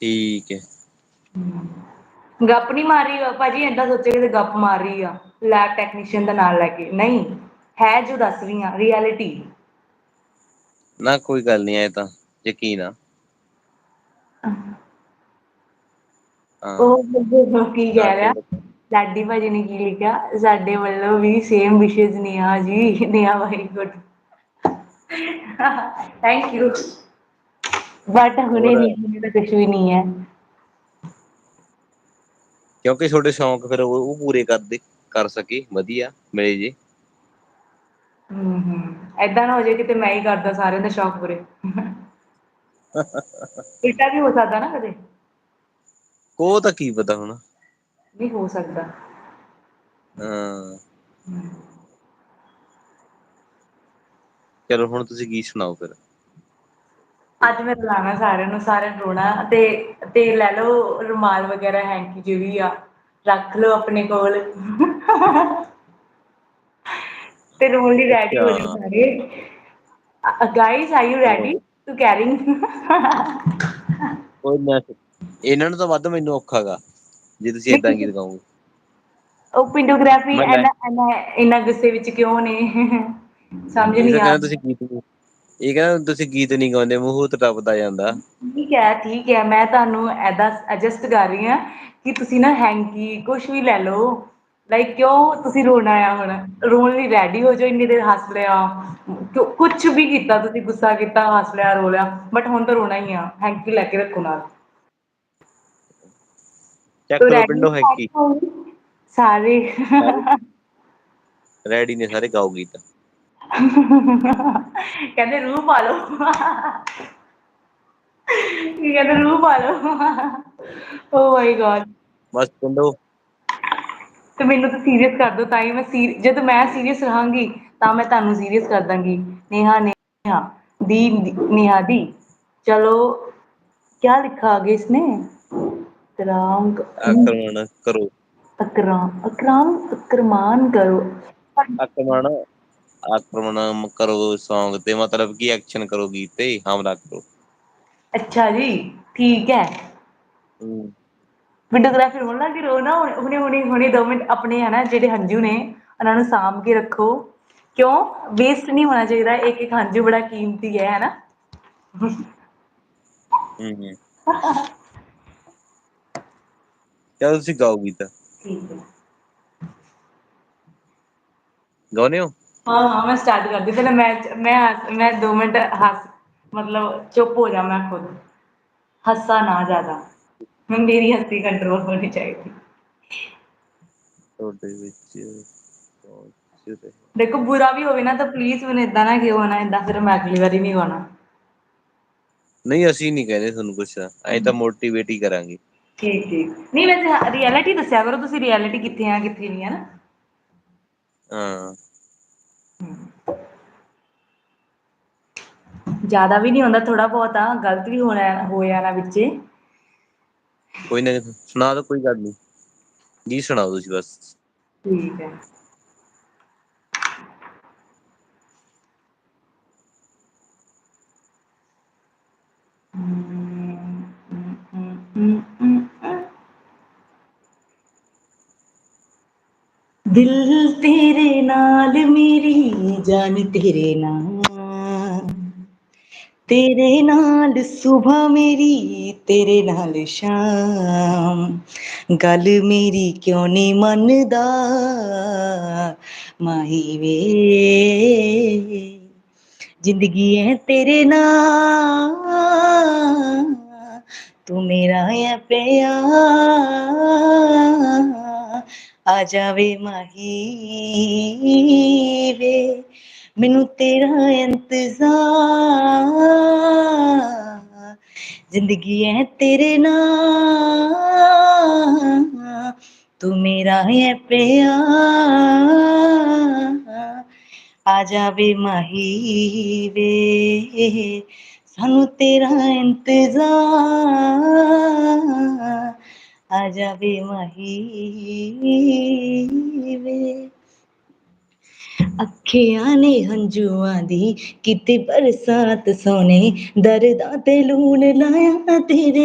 ਠੀਕ ਹੈ। ਗੱਪ ਨੀ ਮਾਰੀ ਭਾਜੀ ਏਦਾਂ ਸੋਚਿਆ ਕਿ ਗੱਪ ਮਾਰ ਰਹੀ ਆ। ਲੈਬ ਟੈਕਨੀਸ਼ੀਅਨ ਦਾ ਨਾਲ ਲੈ ਕੇ ਨਹੀਂ ਹੈ ਜੋ ਦੱਸ ਰਹੀ ਹਾਂ ਰਿਐਲਿਟੀ ਨਾ ਕੋਈ ਗੱਲ ਨੀ ਐ ਤਾਂ ਯਕੀਨ ਆ। ਉਹ ਕੀ ਦੱਸ ਕਹਿ ਰਿਹਾ। ਲਾਡੀ ਭਾਜੀ ਨੇ ਕੀ ਲਿਖਿਆ ਸਾਡੇ ਵੱਲੋਂ ਵੀ same wishes Neha ji Neha bye good thank you but ਹੁਣੇ ਨੀ ਹੁਣੇ ਤਾਂ ਕੁਛ ਵੀ ਨੀ ਹੈ। ਕਿਉਂਕਿ ਤੁਹਾਡੇ ਸ਼ੌਂਕ ਫਿਰ ਉਹ ਪੂਰੇ ਕਰਦੇ ਕਰ ਸਕੇ ਵਧੀਆ ਮਿਲੇ ਜੇ। ਹੂੰ ਹੂੰ ਏਦਾਂ ਨਾ ਹੋ ਜਾਏ ਕਿਤੇ ਮੈਂ ਹੀ ਕਰਦਾ ਸਾਰਿਆਂ ਦੇ ਸ਼ੌਕ ਪੂਰੇ। ਏਦਾਂ ਵੀ ਹੋ ਸਕਦਾ ਨਾ ਕਦੇ? ਉਹ ਤਾਂ ਕੀ ਪਤਾ ਹੁਣ। ਨਹੀਂ ਹੋ ਸਕਦਾ। ਹਾਂ। ਹੂੰ ਚਲੋ ਹੁਣ ਤੁਸੀਂ ਕੀ ਸੁਣਾਓ ਫਿਰ? ਅੱਜ ਮੈਂ ਬੁਲਾਣਾ ਸਾਰਿਆਂ ਨੂੰ ਸਾਰਿਆਂ ਨੂੰ ਰੋਣਾ ਤੇ ਤੇ ਲੈ ਲਓ ਰੁਮਾਲ ਵਗੈਰਾ ਹੈਂਕੀ ਜਿਹੜੀ ਆ ਰੱਖ ਲਓ ਆਪਣੇ ਕੋਲ। ਤੇ ਰੋਣ ਲਈ ਰੈਡੀ ਹੋ ਜਾਓ ਸਾਰੇ। Guys are you ready to carry ਕੋਈ ਨਾ ਇਹਨਾਂ ਨੂੰ ਤਾਂ ਵੱਧ ਮੈਨੂੰ ਔਖਾ ਗਾ ਜੇ ਤੁਸੀਂ ਏਦਾਂ ਗੀਤ ਗਾਓਗੇ ਉਹ ਪਿੰਡੋਗ੍ਰਾਫੀ ਇਨਾ ਇੰਨਾ ਗੁੱਸੇ ਵਿੱਚ ਕਿਉਂ ਨੇ? ਸਮਝ ਨਹੀਂ ਆ ਤੁਸੀਂ ਗੀਤ ਇਹ ਕਹਿੰਦਾ ਤੁਸੀਂ ਗੀਤ ਨੀ ਗਾਉਂਦੇ ਮੂੰਹ ਟੱਪਦਾ ਜਾਂਦਾ। ਠੀਕ ਹੈ ਠੀਕ ਹੈ ਮੈਂ ਤੁਹਾਨੂੰ ਏਦਾਂ ਐਡਜਸਟ ਕਰ ਰਹੀ ਹਾਂ ਕਿ ਤੁਸੀਂ ਨਾ ਹੈਂਕੀ ਕੁਛ ਵੀ ਲੈ ਲਓ। ਲਾਈਕ ਕਿਉਂ ਤੁਸੀਂ ਰੋਣਾ ਆ ਹੁਣ? ਰੋਣ ਲਈ ਰੈਡੀ ਹੋ ਜਾਓ ਇੰਨੀ ਦੇਰ ਹੱਸ ਲਿਆ। ਕੁਛ ਵੀ ਕੀਤਾ ਤੁਸੀਂ ਗੁੱਸਾ ਕੀਤਾ ਹੱਸ ਲਿਆ ਰੋ ਲਿਆ ਬਟ ਹੁਣ ਤਾਂ ਰੋਣਾ ਹੀ ਆ ਹੈਂਕੀ ਲੈ ਕੇ ਰੱਖੋ ਨਾਲ। ਚੱਕ ਲੋ ਪਿੰਡੋਂ ਹੈਕੀ ਸਾਰੇ ਸਾਰੇ। ਰੈਡੀ ਨੇ ਸਾਰੇ ਗਾਓ ਗੀਤ। ਕਹਿੰਦੇ ਰੂਹ ਪਾਲੋ ਕੀ ਕਹਿੰਦੇ ਰੂਹ ਪਾਲੋ ਓ ਮਾਈ ਗੋਡ ਬਸ ਪਿੰਡੋਂ। ਤੇ ਮੈਨੂੰ ਤਾਂ ਸੀਰੀਅਸ ਕਰ ਦੋ ਤਾਂ ਹੀ ਮੈਂ ਸੀ ਜਦੋਂ ਮੈਂ ਸੀਰੀਅਸ ਰਹਾਂਗੀ ਤਾਂ ਮੈਂ ਤੁਹਾਨੂੰ ਸੀਰੀਅਸ ਕਰ ਦਾਂਗੀ। ਨੇਹਾ ਨੇਹਾ ਦੀ ਨੇਹਾ ਦੀ। ਚਲੋ ਕਿਆ ਲਿਖਾ ਆਗੇ ਇਸਨੇ? ਰਾਮ ਆਕਰਮਣ ਕਰੋ। ਅਕਰਾ ਅਕਰਾਮ ਅਕਰਮਾਨ ਕਰੋ। ਆਕਰਮਣ ਆਕਰਮਣ ਕਰੋ ਸੌਂਗ ਤੇ ਮਤਲਬ ਕੀ ਐਕਸ਼ਨ ਕਰੋ ਗੀਤ ਤੇ ਹਮਲਾ ਕਰੋ। ਅੱਛਾ ਜੀ ਠੀਕ ਹੈ। ਹੂੰ। ਵੀਡੀਓਗ੍ਰਾਫਰ ਹੋਣ ਲੱਗ ਰੋ ਨਾ ਹੁਣੇ ਹੁਣੇ ਹੁਣੇ ਦੋ ਮਿੰਟ ਆਪਣੇ ਹੈ ਨਾ ਜਿਹੜੇ ਹੰਝੂ ਨੇ ਉਹਨਾਂ ਨੂੰ ਸਾਂਭ ਕੇ ਰੱਖੋ। ਕਿਉਂ? ਵੇਸਟ ਨਹੀਂ ਹੋਣਾ ਚਾਹੀਦਾ ਇੱਕ ਇੱਕ ਹੰਝੂ ਬੜਾ ਕੀਮਤੀ ਹੈ ਹਨਾ ਹੂੰ ਹੂੰ। ਚੱਲ ਤੁਸੀਂ ਗਾਓ ਗੀਤ। ਠੀਕ ਹੈ। ਗਾਉਨੇ ਓ ਹਾਂ? ਹਾਂ ਮੈਂ ਸਟਾਰਟ ਕਰਦੀ। ਪਹਿਲਾਂ ਮੈਂ ਮੈਂ ਮੈਂ ਦੋ ਮਿੰਟ ਹੱਸ ਮਤਲਬ ਚੁੱਪ ਹੋ ਜਾ ਮੈਂ ਖੁਦ। ਹੱਸਾ ਨਾ ਜ਼ਿਆਦਾ। ਮੇਰੀ ਹੱਸੀ ਕੰਟਰੋਲ ਹੋਣੀ ਚਾਹੀਦੀ। ਤੁਹਾਡੇ ਵਿੱਚ ਪਹੁੰਚ ਰਹੇ। ਦੇਖੋ ਬੁਰਾ ਵੀ ਹੋਵੇ ਨਾ ਤਾਂ ਪਲੀਜ਼ ਮੈਨੂੰ ਏਦਾਂ ਨਾ ਕਿਓ ਨਾ ਏਦਾਂ ਫਿਰ ਮੈਂ ਅਗਲੀ ਵਾਰੀ ਨੀ ਗਾਉਣਾ ਨਹੀਂ ਅਸੀਂ ਨੀ ਕਹਿੰਦੇ ਤੁਹਾਨੂੰ ਕੁਛ। ਅਸੀਂ ਤਾਂ ਮੋਟੀਵੇਟ ਹੀ ਕਰਾਂਗੇ। ਠੀਕ ਠੀਕ। ਨਹੀਂ ਵੈਸੇ ਰਿਐਲਿਟੀ ਦੱਸਿਆ ਕਰੋ ਤੁਸੀਂ ਰਿਐਲਿਟੀ ਕਿੱਥੇ ਆ ਕਿੱਥੇ ਨੀ। ਹਨਾ ਹਾਂ। ਜ਼ਿਆਦਾ ਵੀ ਨੀ ਹੁੰਦਾ ਥੋੜਾ ਬਹੁਤਾ ਗ਼ਲਤ ਵੀ ਹੋਣਾ ਹੋ ਜਾਣਾ ਵਿੱਚੇ। ਕੋਈ ਨਾ ਸੁਣਾ ਦੋ ਕੋਈ ਗੱਲ ਨੀ ਗੀਤ ਸੁਣਾਓ ਤੁਸੀਂ ਬਸ। ਠੀਕ ਹੈ। ਦਿਲ ਤੇਰੇ ਨਾਲ ਮੇਰੀ ਜਾਨ ਤੇਰੇ ਨਾਲ। ਤੇਰੇ ਨਾਲ ਸੁਬਹ ਮੇਰੀ, ਤੇਰੇ ਨਾਲ ਸ਼ਾਮ। ਗੱਲ ਮੇਰੀ ਕਿਉਂ ਨਹੀਂ ਮੰਨਦਾ? ਮਾਹੀਵੇ ਜ਼ਿੰਦਗੀ ਹੈ ਤੇਰੇ ਨਾਲ, ਤੂੰ ਮੇਰਾ ਹੈ ਪਿਆਰ। ਆ ਜਾਵੇ ਮਾਹੀ। ਮੈਨੂੰ ਤੇਰਾ ਇੰਤਜ਼ਾਰ। ਜ਼ਿੰਦਗੀ ਹੈ ਤੇਰੇ ਨਾਲ। ਤੂੰ ਮੇਰਾ ਹੈ ਪਿਆਰ। ਆ ਜਾਵੇ ਮਾਹੀ ਵੇ। ਸਾਨੂੰ ਤੇਰਾ ਇੰਤਜ਼ਾਰ। ਆ ਜਾਵੇ ਮਾਹੀ ਅੱਖੀਆਂ ਨੇ ਹੰਝੂਆਂ ਦੀ ਕੀਤੀ ਬਰਸਾਤ ਸੋਹਣੇ ਦਰਦਾਂ ਤੇ ਲੂਣ ਲਾਇਆ ਤੇਰੇ